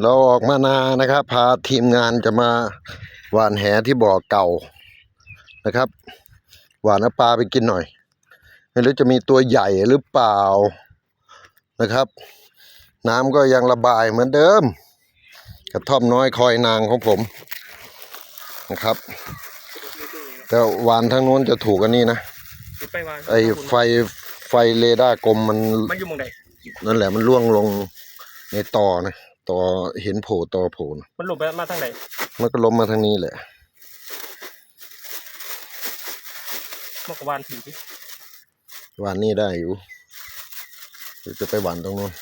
เราออกมานานะครับ พาทีมงานจะมาหวานแหที่บ่อเก่านะครับ หวานน้ำปลาไปกินหน่อย ไม่รู้จะมีตัวใหญ่หรือเปล่านะครับ น้ำก็ยังระบายเหมือนเดิมกระท่อมน้อยคอยนางของผมนะครับ แต่หวานทางโน้นจะถูกกันนี่นะจุดไปวางไอ้ไฟไฟเรดาร์กลมมันมันอยู่หมองใดนั่นแหละมันล่วงลงในต่อนะ ต่อเห็นโผล่ต่อโผล่นะมันหลบไปมาทางไหนมันก็ล้มมาทางนี้แหละมากกวานผีดิหวานนี่ได้อยู่หรือจะไปหวานตรงนู้น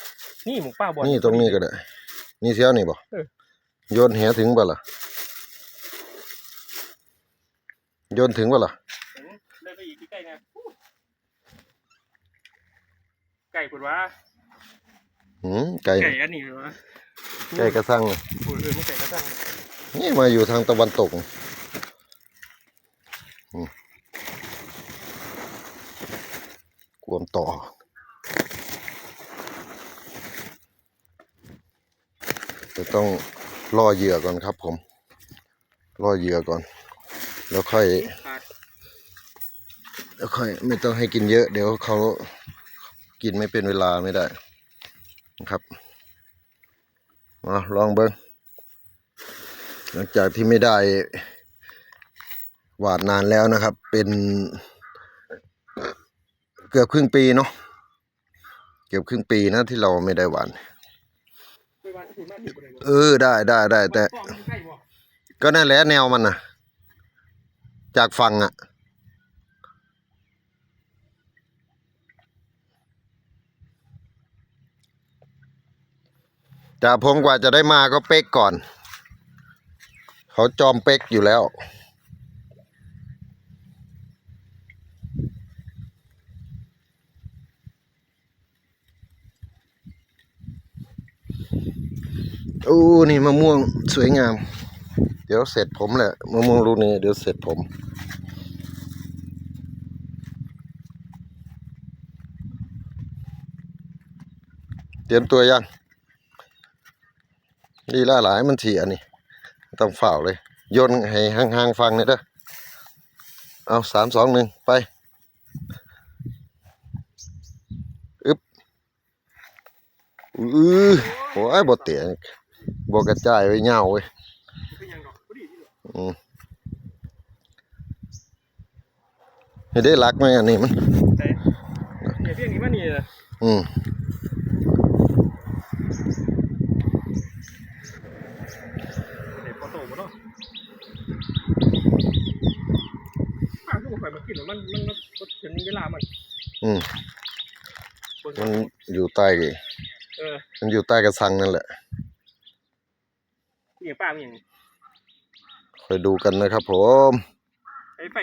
นี่หมูป้าบอลนี่ตรงนี้ก็ได้ นี่เสียวนี่บ่เออโยนแหถึงบ่ล่ะโยนถึงบ่ล่ะเห็นเลยไปอีกที่ใกล้ไงอู้ไก่ปวดวะหืมไก่ไก่อันนี้วะ ไก่กระสังปวดเออไม่ไก่กระซังนี่มาอยู่ทางตะวันตกอืมกวมต่อจะต้องล่อเหยื่อก่อนครับผมล่อเหยื่อก่อน แล้วค่อยขาดแล้วค่อย ไม่ต้องให้กินเยอะ เดี๋ยวเขากินไม่เป็นเวลาไม่ได้นะครับ มาลองเบิ้งหลังจากที่ไม่ได้หวาดนานแล้วนะครับ เป็นเกือบครึ่งปีเนาะเกือบครึ่งปีนะที่เราไม่ได้หวาน เออได้ได้ได้แต่ ก็นั่นแหละแนวมันนะจากฝั่งอะ แต่ผมกว่าจะได้มาก็เป๊กก่อน เขาจอมเป๊กอยู่แล้วอู้นี่มะม่วงสวยงาม เดี๋ยวเสร็จผมแหละมะม่วงลูกนี้เดี๋ยวเสร็จผมเตรียมตัวยัง ดีล่าหลายมันเถียนี่ต้องฝ่าวเลยโยนให้ห่างๆฟังเนี่อยเด้อเอาสามสองหนึ่งไปอึบอือโอ้ยบ่เตียบ่กระจายไว้เงาเว้ยเป็นยังดอกพอดีที่เหลืออืมให้ได้รักไหมอันนี้มันแต่เนี่ยเพียงนี้มันนี่นะอืม เด็กพอโตมาเนาะป้าทุกคนมากินแล้วมันมันมันมันถึงเวลามันอืมเบิ่งมันอยู่ใต้เออมันอยู่ใต้กระสังนั่นแหละอย่างป้ามันอย่างคอยดูกันนะครับผม ไอ้ไฟ